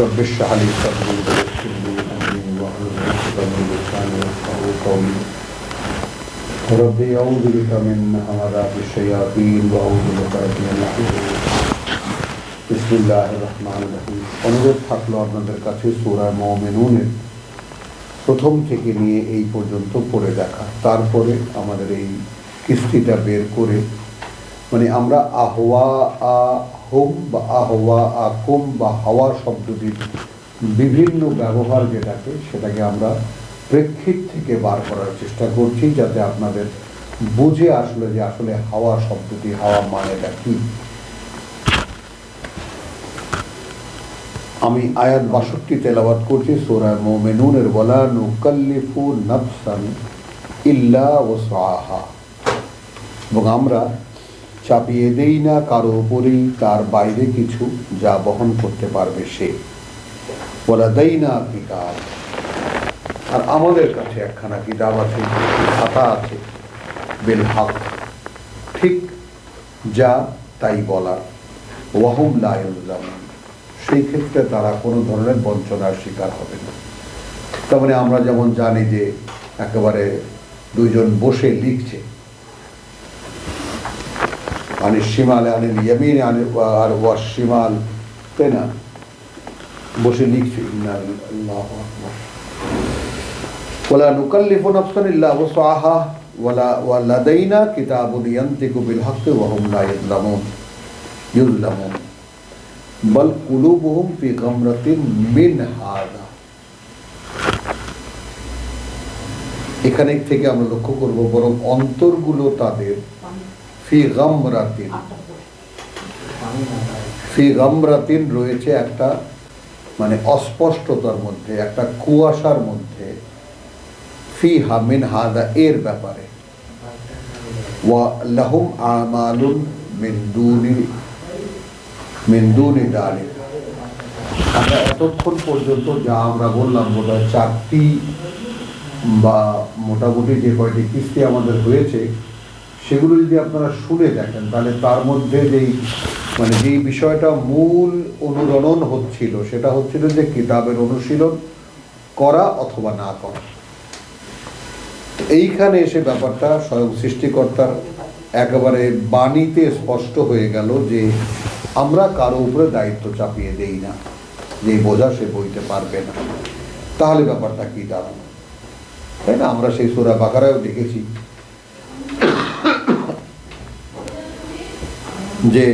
رب اشرح لي صدري ويسر لي امري واحلل عقدة من لساني يفقهوا قولي ربي اعوذ بك من همزات الشياطين واعوذ بك ان يحضرون বিসমিল্লাহ রহমান রহিম অনুরোধ থাকলো আপনাদের কাছে সুরা মমিনুনের প্রথম থেকে নিয়ে এই পর্যন্ত পড়ে দেখা তারপরে আমাদের এই কিস্তিটা বের করে মানে আমরা আহওয়া আ হোম বা আহওয়া আ কুম বা হাওয়া শব্দটির বিভিন্ন ব্যবহার যেটাকে, সেটাকে আমরা প্রেক্ষিত থেকে বার করার চেষ্টা করছি যাতে আপনাদের বুঝে আসলে যে আসলে হাওয়া শব্দটি, হাওয়া মানেটা কী। আমি আয়াত বাষট্টি তেলাওয়াত করছি সোরায় মোমেনুনের বলা নুকাল্লিফু নফসান ইল্লা ওসাহা এবং আমরা চাপিয়ে দেই না কারও উপরেই, তার বাইরে কিছু যা বহন করতে পারবে সে। বলা দেই না কিতাব। আর আমাদের কাছে একখানা কিতাব আছে খাতা আছে, বেল হক। ঠিক যা তাই বলা ওয়াহুম লাইজামান সেই ক্ষেত্রে তারা কোনো ধরনের বঞ্চনার শিকার হবে না। তার মানে আমরা যেমন জানি যে একেবারে দুইজন বসে লিখছে আনি শিমাল আনি ইয়ামিন আনি আর ওয়া শিমাল তাই না বসে লিখছে ওলা নুকাল্লিফু নাফসান ইল্লা ওয়াসাহা ওয়ালা ওয়া লাদাইনা কিতাবুন ইয়ান্তিকু বিল হাক্কি ওয়া হুম লা ইযলামুন ইযলামুন বল কুলুবহুম ফি গামরাতিন মিন হাদা এখানে থেকে আমরা লক্ষ্য করব বরং অন্তরগুলো তাদের ফি গামরাতিন। ফি গামরাতিন রয়েছে একটা মানে অস্পষ্টতার মধ্যে, একটা কুয়াশার মধ্যে। ফি হামিন হাদা, এর ব্যাপারে। ওয়া লাহুম আমালুন মিন দুনি মেন্দুনি দাঁড়িয়ে আমরা এতক্ষণ পর্যন্ত যা আমরা বললাম বোধ চারটি বা মোটামুটি যে কয়টি কিস্তি আমাদের হয়েছে সেগুলো যদি আপনারা শুনে দেখেন, তাহলে তার মধ্যে যেই মানে যেই বিষয়টা মূল অনুরণন হচ্ছিল, সেটা হচ্ছিল যে কিতাবের অনুশীলন করা অথবা না করা। এইখানে এসে ব্যাপারটা স্বয়ং সৃষ্টিকর্তার একেবারে বাণীতে স্পষ্ট হয়ে গেল যে আমরা কারও উপরে দায়িত্ব চাপিয়ে দেই না, যে বোঝা সে বইতে পারবে না। তাহলে ব্যাপারটা কি দাঁড়ানো তাই না? আমরা সেই সোরা বাকারাও দেখেছি। যে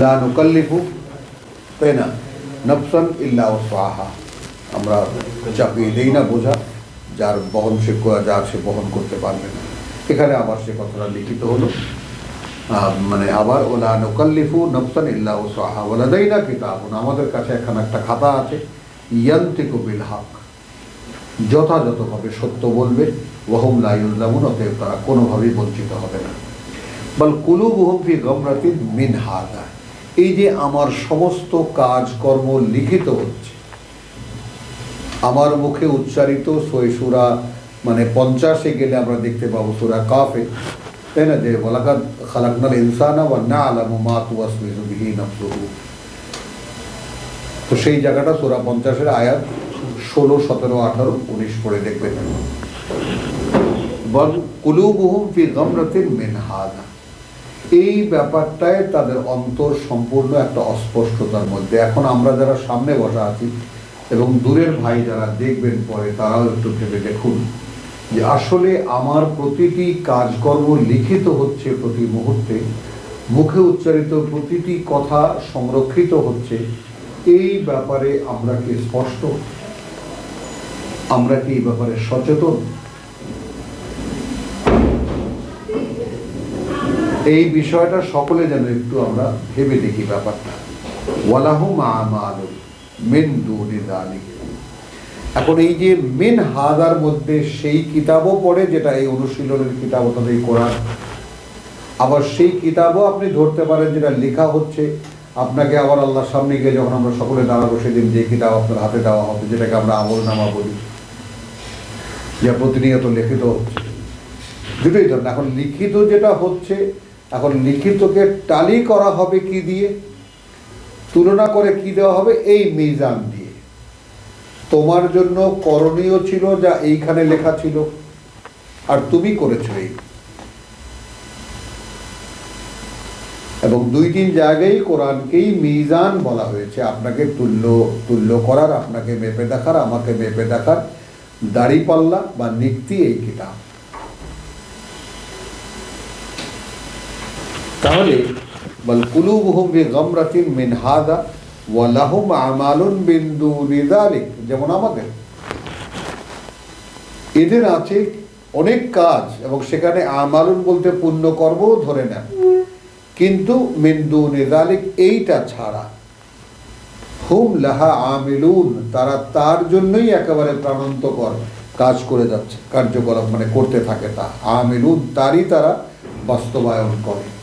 লা নুকাল্লিফু তাই নফসান সাহা আমরা চাপিয়ে দিই না বোঝা, যার বহন সে যার সে বহন করতে পারবে না। এখানে আবার সে কথাটা লিখিত হলো। মানে আবার ওলা নকাল্লিফু নফসান ইল্লা সাহা ওলা দেই না কিতাবুন। আমাদের কাছে এখন একটা খাতা আছে। ইয়ান্তিকু বিল হক। যথাযথভাবে সত্য বলবে। ওহম লাইউল্লামুন অতএব তারা কোনোভাবেই বঞ্চিত হবে না। বল কুলুবুহুম ফি গমরাতিন মিন হাদা। এই যে আমার সমস্ত কাজকর্ম লিখিত হচ্ছে। আমার মুখে উচ্চারিত সৈসুরা মানে পঞ্চাশে গেলে আমরা দেখতে পাবো সুরা কাফে তাই না? যে ওলাকাদ খালাকনাল ইনসানা ওয়া না আলামু মা বিহি নাফসুহু। তো সেই জায়গাটা সূরা পঞ্চাশের আয়াত ষোলো, সতেরো, আঠারো, উনিশ পড়ে দেখবেন। বল কুলুবুহুম ফি গামরাতিন মিন হাদা। এই ব্যাপারটায় তাদের অন্তর সম্পূর্ণ একটা অস্পষ্টতার মধ্যে। এখন আমরা যারা সামনে বসা আছি এবং দূরের ভাই যারা দেখবেন পরে, তারাও একটু ভেবে দেখুন যে আসলে আমার প্রতিটি কাজকর্ম লিখিত হচ্ছে প্রতি মুহূর্তে, মুখে উচ্চারিত প্রতিটি কথা সংরক্ষিত হচ্ছে। এই ব্যাপারে আমরা কি স্পষ্ট? আমরা কি এই ব্যাপারে সচেতন? এই বিষয়টা সকলে যেন একটু আমরা ভেবে দেখি ব্যাপারটা। ওয়ালাহুম আমালু মিন দুনি দালিক। এখন এই যে মেন হাদার মধ্যে সেই কিতাবও পড়ে, যেটা এই অনুশীলনের কিতাব অর্থাৎ এই কোরআন। আবার সেই কিতাবও আপনি ধরতে পারেন যেটা লেখা হচ্ছে। আপনাকে আবার আল্লাহর সামনে গিয়ে যখন আমরা সকলে দাঁড়াবো, সেদিন যে কিতাব আপনার হাতে দেওয়া হবে, যেটাকে আমরা আমল নামা বলি, যা প্রতিনিয়ত লিখিত হচ্ছে। দুটোই ধরুন, এখন লিখিত যেটা হচ্ছে এখন লিখিতকে টালি করা হবে কি দিয়ে? তুলনা করে কি দেওয়া হবে? এই মিজান দিয়ে। তোমার জন্য করণীয় ছিল যা এইখানে লেখা ছিল। আর তুমি করেছ এই। এবং দুই তিন জায়গায় কোরআনকেই মিজান বলা হয়েছে। আপনাকে তুল্য তুল্য করার, আপনাকে মেপে দেখার, আমাকে মেপে দেখার দাড়িপাল্লা বা নিক্তি এই কিতাব। তাহলে বল কুলুবহুম দুনি যালিক, যেমন আমাদের। এদের আছে অনেক কাজ এবং সেখানে আমালুন বলতে পুণ্য কর্মও ধরে নেন। কিন্তু মিন্দু নিদালিক এইটা ছাড়া। হুম লাহা আমিলুন, তারা তার জন্যই একেবারে প্রাণান্তকর কাজ করে যাচ্ছে, কার্যকলাপ মানে করতে থাকে তা। আমিলুন তারই তারা বাস্তবায়ন করে।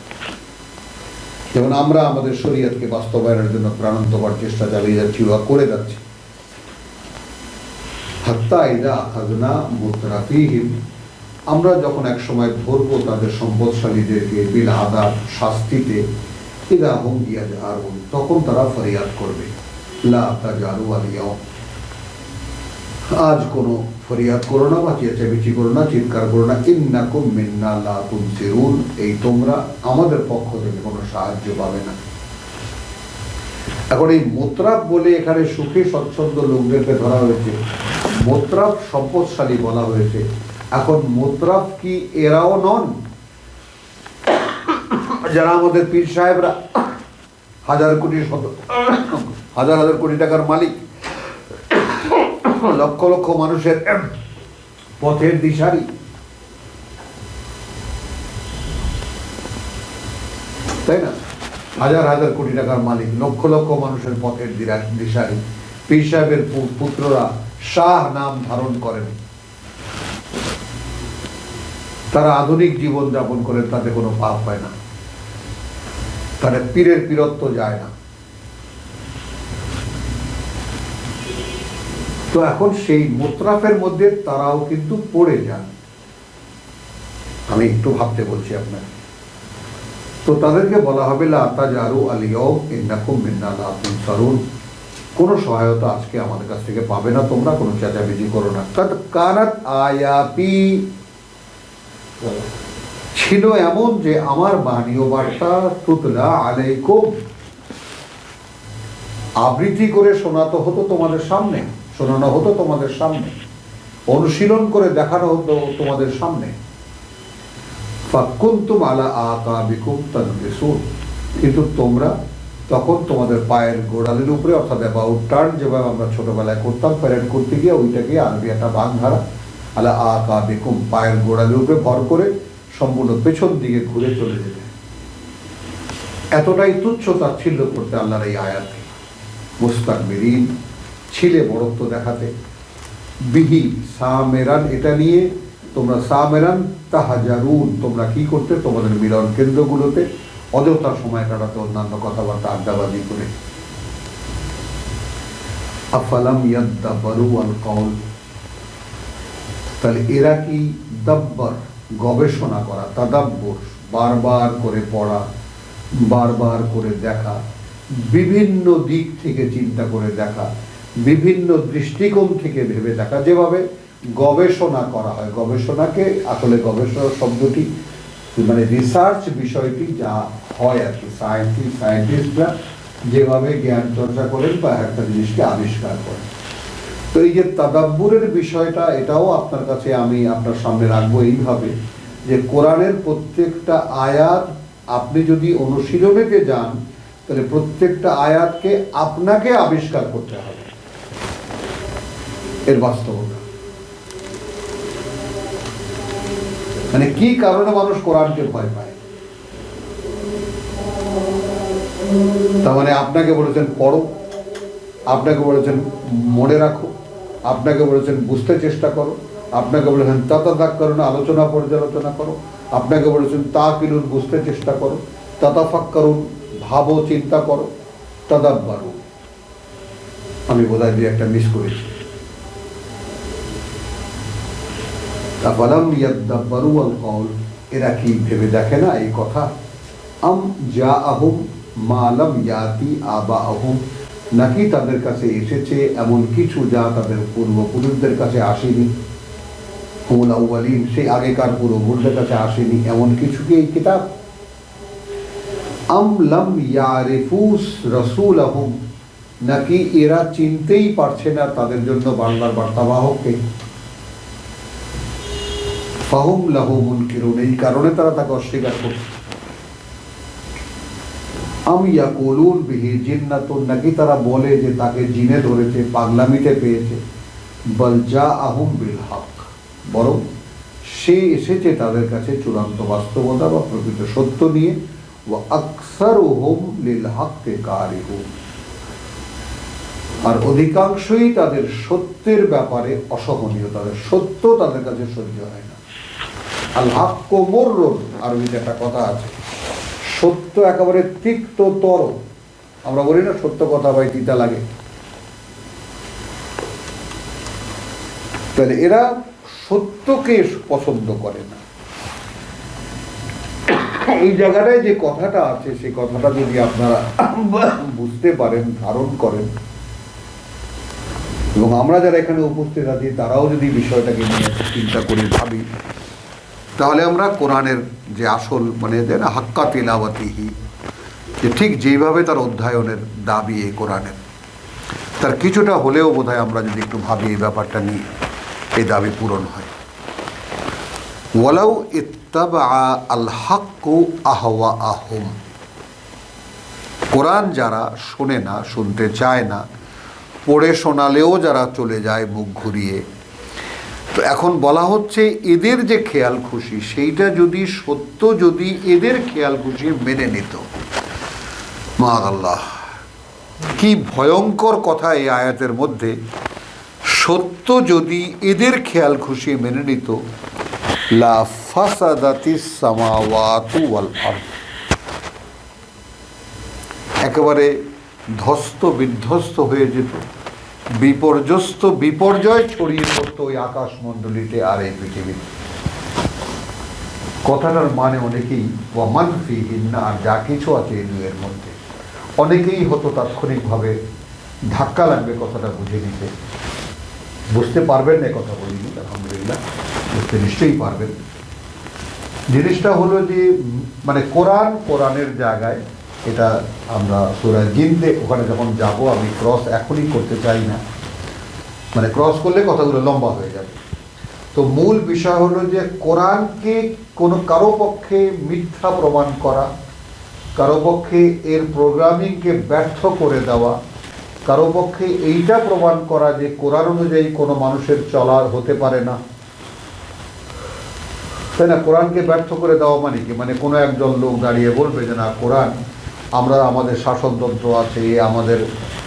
যেমন আমরা আমাদের শরীয়তকে বাস্তবায়নের জন্য প্রাণান্তকর চেষ্টা চালিয়ে যাচ্ছি বা করে যাচ্ছি। আমরা যখন এক সময় ধরবো তাদের সম্পদশালীদেরকে বিল আদাব শাস্তিতে, ইদা হুম জারুন তখন তারা ফরিয়াদ করবে। লা আজ কোনো ফরিয়াদ করো না বা চেঁচামেচি করো না, চিৎকার করো না। ইন্নাকুম মিন্না লা তুনসিরুন এই তোমরা আমাদের পক্ষ থেকে কোনো সাহায্য পাবে না। এখন এই মোত্রাপ বলে এখানে সুখী, স্বচ্ছন্দ লোকদেরকে ধরা হয়েছে। মোত্রাপ সম্পদশালী বলা হয়েছে। এখন মোত্রাফ কি এরাও নন? যারা আমাদের পীর সাহেবরা হাজার কোটি শত হাজার হাজার কোটি টাকার মালিক লক্ষ লক্ষ মানুষের পথের দিশারি। তাই না? হাজার হাজার কোটি টাকার মালিক, লক্ষ লক্ষ মানুষের পথের দিশারি। পীর সাহেবের পুত্ররা শাহ নাম ধারণ করেন। তারা আধুনিক জীবন যাপন করেন, তাতে কোনো পাপ হয় না। তাদের পীরের পীরত্ব যায় না। তো এখন সেই মোত্রাফের মধ্যে তারাও কিন্তু পড়ে যান। আমি একটু ভাবতে বলছি আপনাকে। তো তাদেরকে বলা হবে লাতা জারু আলিয়াও ইন্নাকুম মিন্না লা তুনসারুন। কোনো সহায়তা আজকে আমাদের কাছ থেকে পাবে না তোমরা, কোনো চেঁচামেচি করো না। কাদ কানাত আয়াতি। ছিল এমন যে, আমার বাণী ও বার্তা তুতলা আলাইকুম। আবৃত্তি করে শোনাতো হতো তোমাদের সামনে। শোনানো হতো তোমাদের সামনে। অনুশীলন করে দেখানো হতো তোমাদের সামনে। কিন্তু তোমরা তখন তোমাদের পায়ের গোড়ালির উপরে, অর্থাৎ অ্যাবাউট টার্ন যেভাবে আমরা ছোটবেলায় করতাম প্যারেড করতে গিয়ে ওইটাকে আরবি একটা বাং ধারা আলা আকাবিকুম, পায়ের গোড়ালির উপরে ভর করে সম্পূর্ণ পেছন দিকে ঘুরে চলে যেতে। এতটাই তুচ্ছ তাচ্ছিল্য করতে আল্লাহর এই আয়াতকে। মুস্তাক মেরিন ছিলে বড়ত্ব দেখাতে। বিহি সামেরান এটা নিয়ে তোমরা সামেরান তাহাজারুন তোমরা কি করতে? তোমাদের মিলন কেন্দ্রগুলোতে অযথা সময় কাটাতে অন্যান্য কথাবার্তা, আড্ডাবাজি করে। আফালাম ইয়াদ্দাবারু আল কওল। তাহলে এরা কি দাব্বার, গবেষণা করা, তাদাব্বর, বারবার করে পড়া, বারবার করে দেখা, বিভিন্ন দিক থেকে চিন্তা করে দেখা বিভিন্ন দৃষ্টিকোণ থেকে ভেবে দেখা। যেভাবে গবেষণা করা হয়, গবেষণাকে আসলে গবেষণা শব্দটি মানে রিসার্চ বিষয়টি যা হয় আর কি সায়েন্টিস্ট সায়েন্টিস্টরা যেভাবে জ্ঞান চর্চা করেন বা একটা জিনিসকে আবিষ্কার করেন। তো এই যে তাদাব্বুরের বিষয়টা, এটাও আপনার কাছে আমি আপনার সামনে রাখব এইভাবে, যে কোরআনের প্রত্যেকটা আয়াত আপনি যদি অনুশীলনেতে যান, তাহলে প্রত্যেকটা আয়াতকে আপনাকে আবিষ্কার করতে হবে। এর বাস্তবতা। মানে কি কারণে মানুষ কোরআনকে ভয় পায়? তার মানে আপনাকে বলেছেন পড়ো, আপনাকে বলেছেন মনে রাখো, আপনাকে বলেছেন বুঝতে চেষ্টা করো, আপনাকে বলেছেন তাতা দাগ করো না আলোচনা পর্যালোচনা করো, আপনাকে বলেছেন তা কিলুন বুঝতে চেষ্টা করো, তাতাফাক করুন, ভাবো, চিন্তা করো তাদাব্বারু আমি বোধহয় একটা মিস করেছি। আফালাম ইয়াদ্দাব্বারু আল কওল এরা কি ভেবে দেখে না এই কথা আম যা আহুম মালম ইয়াতি আবা আহুম নাকি তাদের কাছে এসেছে এমন কিছু যা তাদের পূর্বপুরুষদের কাছে আসেনি হুল আউ্বালিন সেই আগেকার পূর্বপুরুষদের কাছে আসেনি এমন কিছু কি এই কিতাব আম লম ইয়ারিফুস রসুল আহুম নাকি এরা চিনতেই পারছে না তাদের জন্য বাংলার বার্তাবাহককে ফাহুম এই কারণে তারা তাকে অস্বীকার করছে। আমি ইয়াকুলুন বিহি নাকি তারা বলে যে তাকে জিনে ধরেছে, পাগলামিতে পেয়েছে। বল যা আহুম বিল হক, বরং সে এসেছে তাদের কাছে চূড়ান্ত বাস্তবতা বা প্রকৃত সত্য নিয়ে ও আকসার হোম লিল হককে কারিহুম আর অধিকাংশই তাদের সত্যের ব্যাপারে অসহনীয়, তাদের সত্য তাদের কাছে সহ্য হয় আল হাক্য আরবিতে একটা কথা আছে। সত্য একেবারে তিক্ত তর। আমরা বলি না সত্য কথা তিতা লাগে। তাহলে এরা সত্যকে পছন্দ করে না। এই জায়গাটায় যে কথাটা আছে, সেই কথাটা যদি আপনারা বুঝতে পারেন, ধারণ করেন। এবং আমরা যারা এখানে উপস্থিত আছি, তারাও যদি বিষয়টাকে নিয়ে চিন্তা করে ভাবি তাহলে আমরা কোরআনের যে আসল মানে যে না, হাক্কা তেলাওয়াতিহি, যে ঠিক যেইভাবে তার অধ্যয়নের দাবি এই কোরআনের। তার কিছুটা হলেও বোধহয় আমরা যদি একটু ভাবি এই ব্যাপারটা নিয়ে, এই দাবি পূরণ হয়। ওয়ালাউ ইত্তাবা আল হাক্কু আহওয়া আহম কোরআন যারা শোনে না, শুনতে চায় না, পড়ে শোনালেও যারা চলে যায় মুখ ঘুরিয়ে তো এখন বলা হচ্ছে এদের যে খেয়াল খুশি, সেইটা যদি সত্য, যদি এদের খেয়াল খুশি মেনে নিত। মা আল্লাহ কি ভয়ঙ্কর কথা এই আয়াতের মধ্যে। সত্য যদি এদের খেয়াল খুশি মেনে নিত সামাওয়াতু একেবারে ধ্বস্ত বিধ্বস্ত হয়ে যেত। বিপর্যস্ত বিপর্যয় ছড়িয়ে পড়তো ওই আকাশ আকাশমণ্ডলীতে আর এই পৃথিবীতে। কথাটার মানে অনেকেই, ওয়ামান ফিহিন্না আর যা কিছু আছে এই দুয়ের মধ্যে। অনেকেই হতো তাৎক্ষণিকভাবে ধাক্কা লাগবে কথাটা বুঝে নিতে। বুঝতে পারবেন না কথা বলিনি আলহামদুলিল্লাহ। বুঝতে নিশ্চয়ই পারবেন। জিনিসটা হলো যে মানে কোরআন কোরআনের জায়গায় এটা আমরা সুরা জিনতে ওখানে যখন যাব, আমি ক্রস এখনই করতে চাই না। মানে ক্রস করলে কথাগুলো লম্বা হয়ে যাবে। তো মূল বিষয় হলো যে, কোরআনকে কোনো কারও পক্ষে মিথ্যা প্রমাণ করা, কারও পক্ষে এর প্রোগ্রামিংকে ব্যর্থ করে দেওয়া, কারও পক্ষে এইটা প্রমাণ করা যে, কোরআন অনুযায়ী কোনো মানুষের চলার হতে পারে না। তাই না? কোরআনকে ব্যর্থ করে দেওয়া মানে কি? মানে কোনো একজন লোক দাঁড়িয়ে বলবে যে, না, কোরআন আমরা আমাদের শাসনতন্ত্র আছে, আমাদের,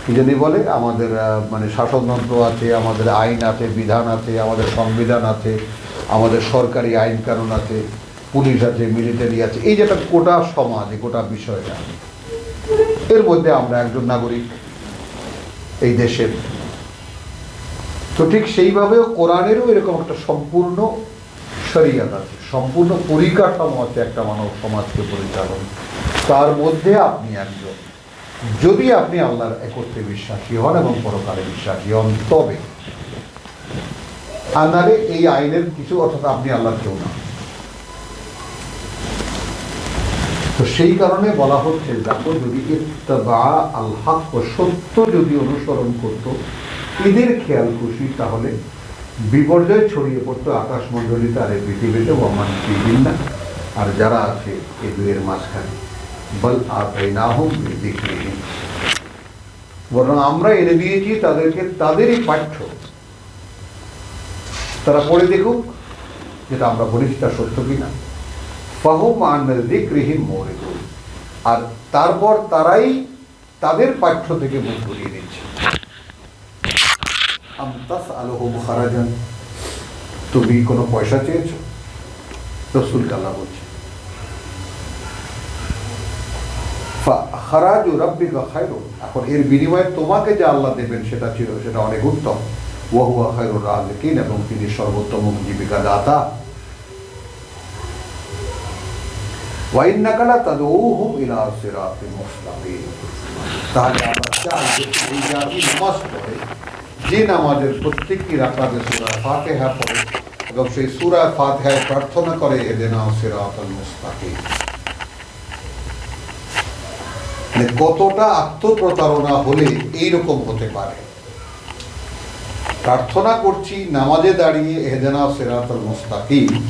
কি জানি বলে, আমাদের মানে শাসনতন্ত্র আছে, আমাদের আইন আছে, বিধান আছে, আমাদের সংবিধান আছে, আমাদের সরকারি আইন কানুন আছে, পুলিশ আছে, মিলিটারি আছে, এই যেটা গোটা সমাজ গোটা বিষয়টা, এর মধ্যে আমরা একজন নাগরিক এই দেশের। তো ঠিক সেইভাবেও কোরআনেরও এরকম একটা সম্পূর্ণ শরিয়াত আছে, সম্পূর্ণ পরিকাঠামো আছে একটা মানব সমাজকে পরিচালন। তার মধ্যে আপনি একজন। যদি আপনি আল্লাহর একত্রে বিশ্বাসী হন এবং পরকালে বিশ্বাসী হন, তবে নাহলে এই আইনের কিছু অর্থাৎ আপনি আল্লাহর কেউ না। তো সেই কারণে বলা হচ্ছে দেখো যদি ইত্তাবা সত্য যদি অনুসরণ করত এদের খেয়াল খুশি, তাহলে বিপর্যয় ছড়িয়ে পড়তো আকাশমণ্ডলীতে আর এই পৃথিবীতে ওমান না আর যারা আছে এ দুয়ের মাঝখানে। বল না হোক বরং আমরা এনে দিয়েছি তাদেরকে তাদেরই পাঠ্য। তারা পড়ে দেখুক যেটা আমরা বলেছি তা সত্য কিনা। ফাহুম যিকরিহিম আর তারপর তারাই তাদের পাঠ্য থেকে মুখ ঘুরিয়ে দিচ্ছে তুমি কোনো পয়সা চেয়েছো? রসুল আল্লাহ বলছে এখন এর বিনিময়ে তোমাকে যে আল্লাহ দেবেন সেটা ছিল, সেটা অনেক উত্তম। ওয়াহুয়া রাজিকিন এবং তিনি সর্বোত্তম জীবিকা দাতা। সিরাতিন মুস্তাকিম। তাহলে আমরা চাই যে এই জাতি নামাজ পড়ে, যে নামাজের প্রত্যেকটি রাকাতে সূরা ফাতিহা পড়ে এবং সেই সূরা ফাতিহায় প্রার্থনা করে এদেনা সিরাতাল মুস্তাকিম। মানে কতটা আত্মপ্রতারণা হলে এইরকম হতে পারে? প্রার্থনা করছি, নামাজে দাঁড়িয়ে, এহেদেনা সিরাতাল মুস্তাকিম।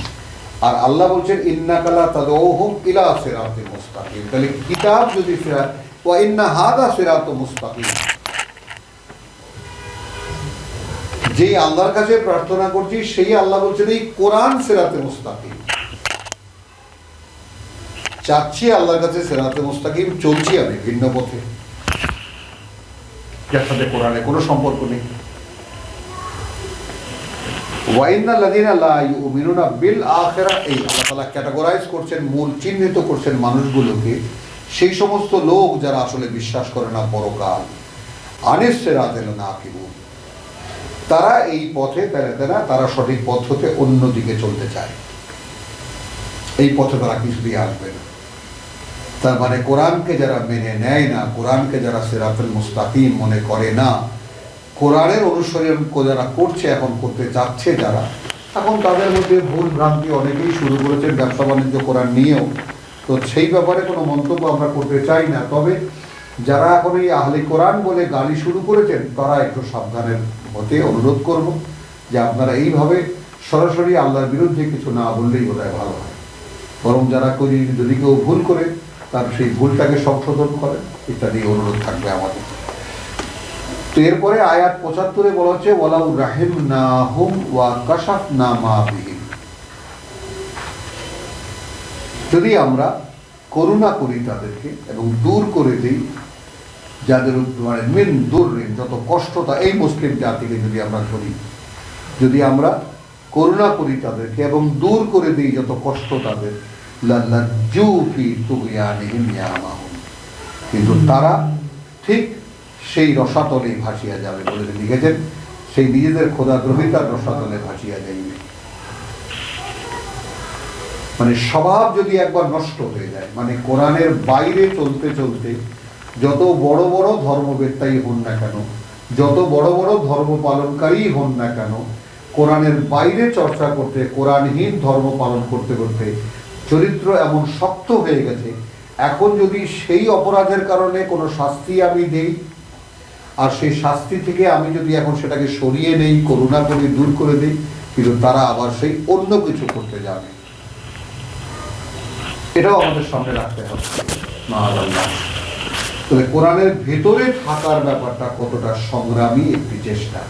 আর আল্লাহ বলছেন ইন্নাকালা তাদউহুম ইলা মুস্তাকিম। তাহলে কিতাব যদি সিরাত ওয়া ইন্না হাদা সিরাত মুস্তাকিম। যে আল্লাহর কাছে প্রার্থনা করছি, সেই আল্লাহ বলছেন, এই কোরআন সিরাতে মুস্তাকিম। চাচ্ছি আল্লাহর কাছে সিরাতে মুস্তাকিম, চলছি আমি ভিন্ন পথে। যার সাথে কোরআনে কোনো সম্পর্ক নেই। ওয়াইনাল্লাযীনা লা ইউমিনুনা বিল এই আল্লাহ ক্যাটাগরাইজ করছেন, মূল চিহ্নিত করছেন মানুষগুলোকে, সেই সমস্ত লোক যারা আসলে বিশ্বাস করে না, পরকাল। আনিস সিরাতিল নাকিবুন। তারা এই পথে বেড়াতে না তারা সঠিক পথ হতে অন্য দিকে চলতে চায়। এই পথে তারা কিছুতেই আসবে না। তার মানে কোরআনকে যারা মেনে নেয় না, কোরআনকে যারা সিরাতুল মুস্তাকিম মনে করে না, কোরআনের অনুসরণ যারা করছে, এখন করতে চাচ্ছে যারা, এখন তাদের মধ্যে ভুল ভ্রান্তি অনেকেই শুরু করেছেন ব্যবসা বাণিজ্য কোরআন নিয়েও। তো সেই ব্যাপারে কোনো মন্তব্য আমরা করতে চাই না। তবে যারা এখন এই আহলি কোরআন বলে গালি শুরু করেছেন, তারা একটু সাবধানের হতে অনুরোধ করব যে আপনারা এইভাবে সরাসরি আল্লাহর বিরুদ্ধে কিছু না বললেই বোধহয় ভালো হয়। বরং যারা যদি কেউ ভুল করে তার সেই ভুলটাকে সংশোধন করেন ইত্যাদি অনুরোধ থাকবে আমাদের। তো এরপরে আয়াত পঁচাত্তরে বলা হচ্ছে, ওয়ালাউ রাহিম না হুম ওয়া কাশাফ না মা যদি আমরা করুণা করি তাদেরকে এবং দূর করে দিই, যাদের মানে মিন দূর যত কষ্টতা এই মুসলিম জাতিকে যদি আমরা ধরি, যদি আমরা করুণা করি তাদেরকে এবং দূর করে দিই যত কষ্ট তাদের কিন্তু তারা ঠিক সেই রসাতলে ভাসিয়া যাবে বলে লিখেছেন, সেই নিজেদের খোদাদ্রোহিতার রসাতলে ভাসিয়া যাইবে। মানে স্বভাব যদি একবার নষ্ট হয়ে যায় মানে কোরআনের বাইরে চলতে চলতে যত বড় বড় ধর্মবেত্তাই হন না কেন, যত বড় বড় ধর্ম পালনকারী হন না কেন, কোরআনের বাইরে চর্চা করতে, কোরআনহীন ধর্ম পালন করতে করতে চরিত্র এমন শক্ত হয়ে গেছে। এখন যদি সেই অপরাধের কারণে কোনো শাস্তি আমি দেই, আর সেই শাস্তি থেকে আমি যদি এখন সেটাকে সরিয়ে নেই, করুণা করে, দূর করে দিই, কিন্তু তারা আবার সেই অন্য কিছু করতে যাবে। এটাও আমাদের সামনে রাখতে হবে। তবে কোরআনের ভেতরে থাকার ব্যাপারটা কতটা সংগ্রামী একটি চেষ্টা।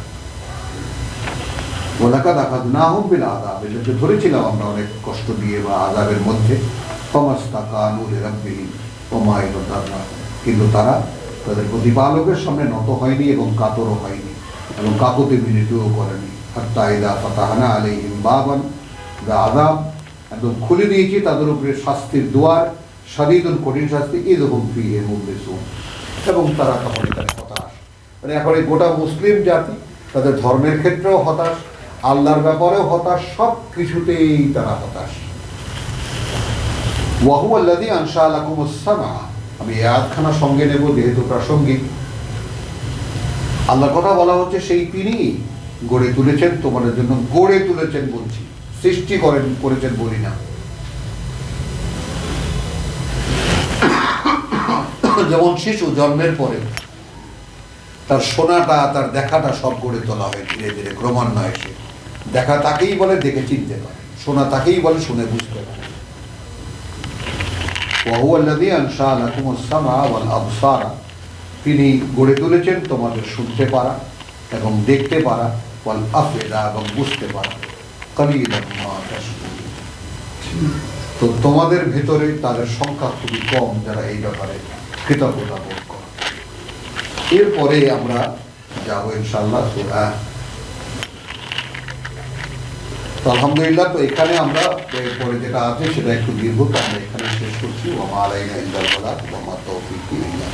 ওলাকা দেখা না হোক বিল আদাব এদেরকে ধরেছিলাম আমরা অনেক কষ্ট দিয়ে বা আদাবের মধ্যে। সমাস্তা কানুর রাব্বিহীন ওমায়ন কিন্তু তারা তাদের প্রতিপালকের সামনে নত হয়নি এবং কাতরও হয়নি এবং কাকুতে মিনিটও করেনি। হাত্তাইদা ফাতাহানা আলাইহিম বাবান। দা আদাব একদম খুলে দিয়েছি তাদের উপরে শাস্তির দুয়ার। শাদীদুল কঠিন শাস্তি। ঈদ হুম ফিহে মুবলিসুন। এবং তারা তখন হতাশ। মানে এখন এই গোটা মুসলিম জাতি তাদের ধর্মের ক্ষেত্রেও হতাশ। আল্লাহর ব্যাপারে হতাশ, সব কিছুতেই তারা হতাশ। ওয়াহু আল্লাদি আনশা আলাকুম সামা আমি আয়াতখানা সঙ্গে নেব, যেহেতু প্রাসঙ্গিক। আল্লাহর কথা বলা হচ্ছে, সেই তিনি গড়ে তুলেছেন, তোমাদের জন্য গড়ে তুলেছেন বলছি। সৃষ্টি করেন, করেছেন বলি না। যেমন শিশু জন্মের পরে তার শোনাটা তার দেখাটা সব গড়ে তোলা হয়, ধীরে ধীরে ক্রমান্বয়ে সে। দেখা তাকেই বলে দেখে চিনতে পারে শোনা তাকেই বলে শুনে বুঝতে পারে وهو الذي أنشأ لكم السمع والأبصار তিনি গড়ে তুলেছেন তোমাদের শুনতে পারা এবং দেখতে পারা ওয়াল আফেদা এবং বুঝতে পারা কালিলাম মা তাশকুরুন। তো তোমাদের ভেতরে তাদের সংখ্যা খুবই কম যারা এই ব্যাপারে কৃতজ্ঞতা বোধ করে এরপরে আমরা যাবো ইনশাল্লাহ সুরা তো আলহামদুলিল্লাহ, তো এখানে আমরা এরপরে যেটা আছে সেটা একটু দীর্ঘ আমরা এখানে শেষ করছি ওমা আলাইনা ইল্লাল বলা ওমা তৌফিক ইল্লা।